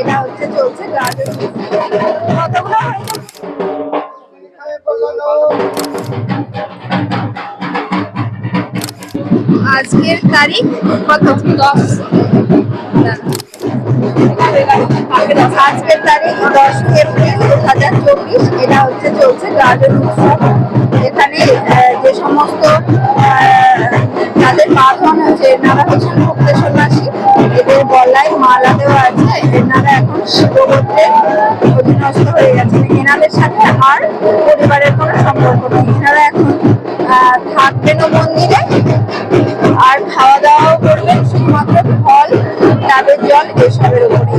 এটা হচ্ছে চলছে আজকের তারিখ দশ। আজকের তারিখ দশ এপ্রিল দু হাজার চব্বিশ, এটা হচ্ছে চলছে গার্ডেন উৎসব। এখানে যে সমস্ত যাদের বাঁধন হচ্ছে এনারা হচ্ছেন ভক্ত সন্ন্যাসী গলায় মালা দেওয়া আছে। এনারা এখন শিবগোত্রের অধীনস্থ হয়ে গেছেন। এনাদের সাথে আর পরিবারের কোনো সম্পর্ক নেই। এনারা এখন থাকবেনও মন্দিরে। আর খাওয়া দাওয়াও করবেন, শুধুমাত্র ফল, ডাবের জল, এসবের উপরে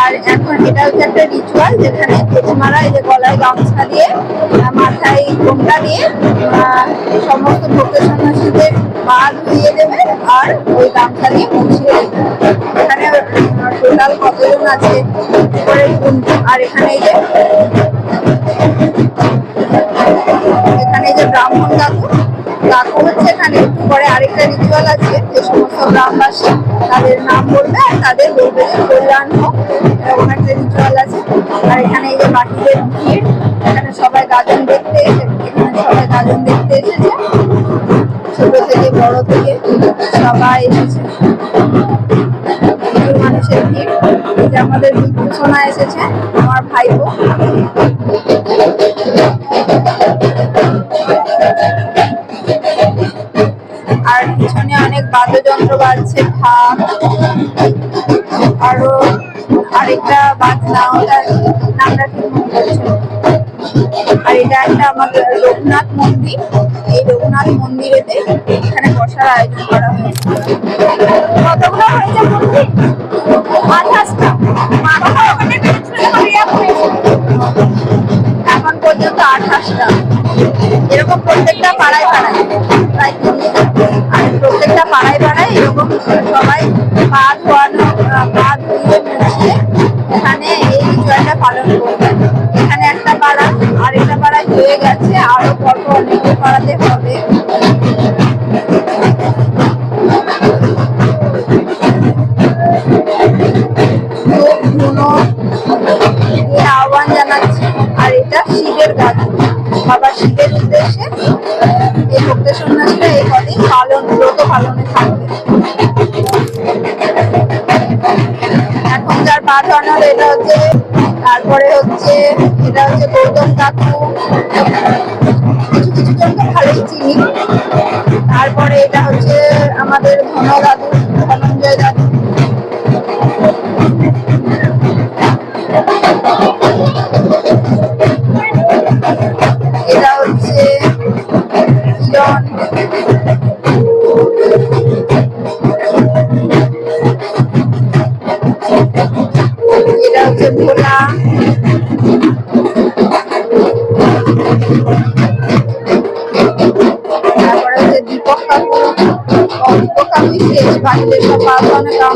আর এখন এটা হচ্ছে একটা রিচুয়াল যেখানে জেঠিমারা এই যে গলায় গামছা দিয়ে মাথায় ঘোমটা দিয়ে সমস্ত ভক্ত সন্ন্যাসীদের পা ধুইয়ে দেবে আর ওই গামছা দিয়ে মুছিয়ে দেবে টোটাল কতজন আছে? আর এখানে যে এখানে যে ব্রাহ্মণ কাকু। কাকু হচ্ছে এখানে একটু পরে আরেকটা রিচুয়াল আছে, যে সমস্ত গ্রামবাসী তাদের নাম বলবে আর তাদের বলবে যে কল্যাণ হোক। এরকম একটা রিচুয়াল আছে। আর এখানে এই যে বাকিদের ভিড়, এখানে সবাই গাজন দেখতে এসে, এখানে সবাই গাজন দেখতে এসেছে। ছোট থেকে, বড় থেকে সবাই এসেছে। যে আমাদের বিভূষণা এসেছে, আমার ভাইপো। আর পিছনে অনেক বাদ্যযন্ত্র বাজছে ঢাক আরও আরেকটা বাজনা ওটার নামটা ঠিক আর এটা একটা আমাদের লোকনাথ মন্দির। এই লোকনাথ মন্দিরেতে এখানে বসার আয়োজন করা হয়েছে। কতগুলো হয়েছে মন্দির? ওখানে এখন পর্যন্ত আঠাশটা। এরকম প্রত্যেকটা পাড়ায় পাড়ায়। প্রায় তিরিশ পালনে থাকবে। এখন যার পা ধরানোর এটা হচ্ছে, তারপরে হচ্ছে, এটা হচ্ছে গৌতম কাকু। কিছু কিছু জনকে ভালোই চিনি। তারপরে এটা হচ্ছে আমাদের ধন দাদু। ও, দীপক কাকুই শেষ বাকিদের সব পাঁচ অনেক কাম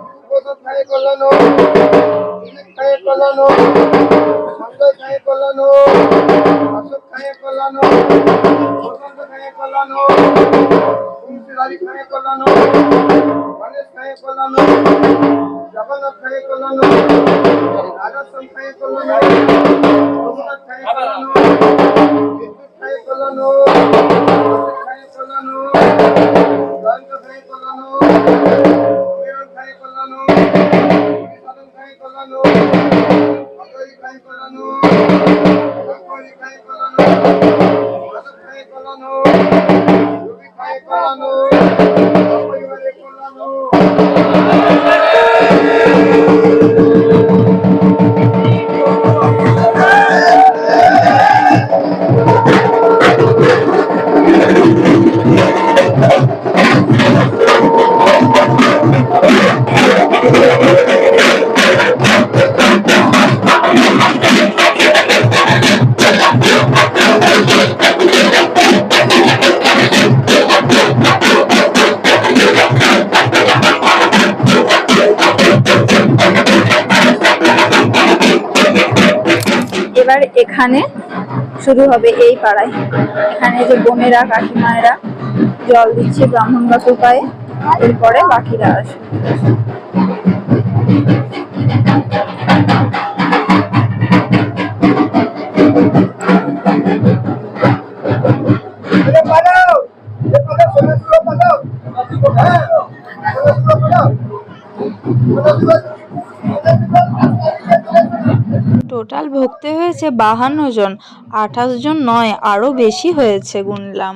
খায়ে কল্যাণ খায়ে কল্যাণ প্রশান্ত খায়ে কল্যাণ অশোক খায়ে কল্যাণ বসন্ত খায়ে কল্যাণ তুলসীদারি খায়ে কল্যাণ গণেশ খায়ে কল্যাণ জগন্নাথ খায়ে কল্যাণ রাজস্থান খায়ে কল্যাণ রঘুনাথ খায়ে কল্যাণ বিদ্যুৎ খায়ে কল্যাণ খায়ে কল্যাণ মিলন খায়ে কল্যাণ এখানে শুরু হবে এই পাড়ায়। এখানে যে বোনেরা, কাকিমায়েরা জল দিচ্ছে ব্রাহ্মণ বাসুর পায়ে, এরপরে বাকিরা আসে এটা পালাও! ভক্তি হয়েছে বাহান্ন জন আঠাশ জন নয় আরও বেশি হয়েছে গুনলাম।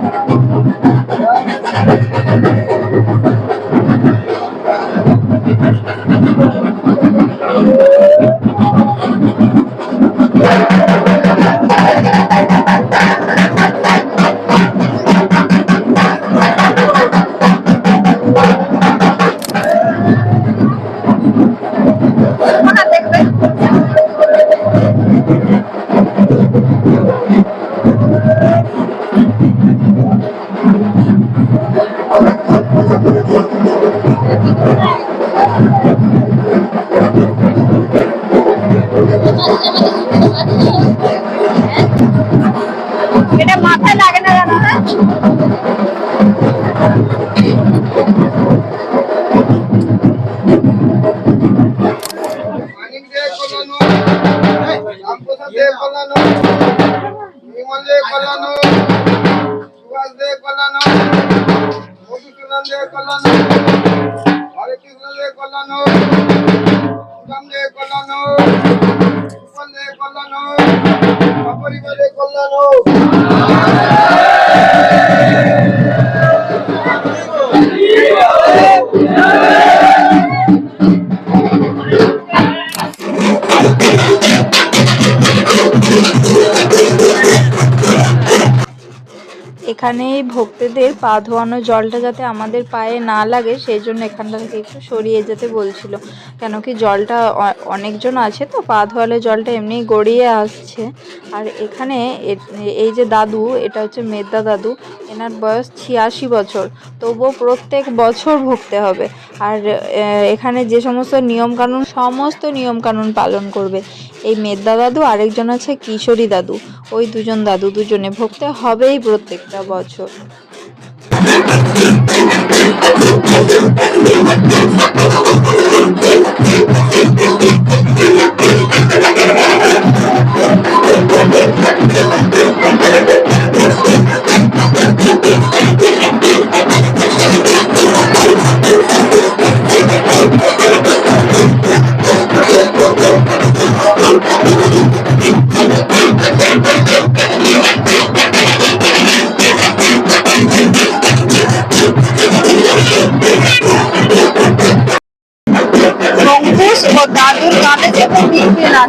এটা মাথায় লাগে না জানো না? মানিক দে কল্যাণ হরে কৃষ্ণ কল্যাণ সুদাম কল্যাণ সুপন কল্যাণ সপরিবারে কল্যাণ। এখানে ভক্তদের পা ধোয়ানো জলটা যাতে আমাদের পায়ে না লাগে, সেই জন্য এখানটা থেকে একটু সরিয়ে যেতে বলছিল। কেন কি জলটা অনেকজন আছে তো, পা ধোয়ালে জলটা এমনি গড়িয়ে আসছে। আর এখানে এই যে দাদু, এটা হচ্ছে মেদ্দা দাদু, এনার বয়স ছিয়াশি বছর। তবুও প্রত্যেক বছর ভুগতে হবে। আর এখানে যে সমস্ত নিয়মকানুন সমস্ত নিয়মকানুন পালন করবে। এই মেদ্দা দাদু, আরেকজন আছে কিশোরী দাদু। ওই দুজন দাদু দুজনে ভুগতে হবেই প্রত্যেকটা বছর। दादूर काले से भी मिला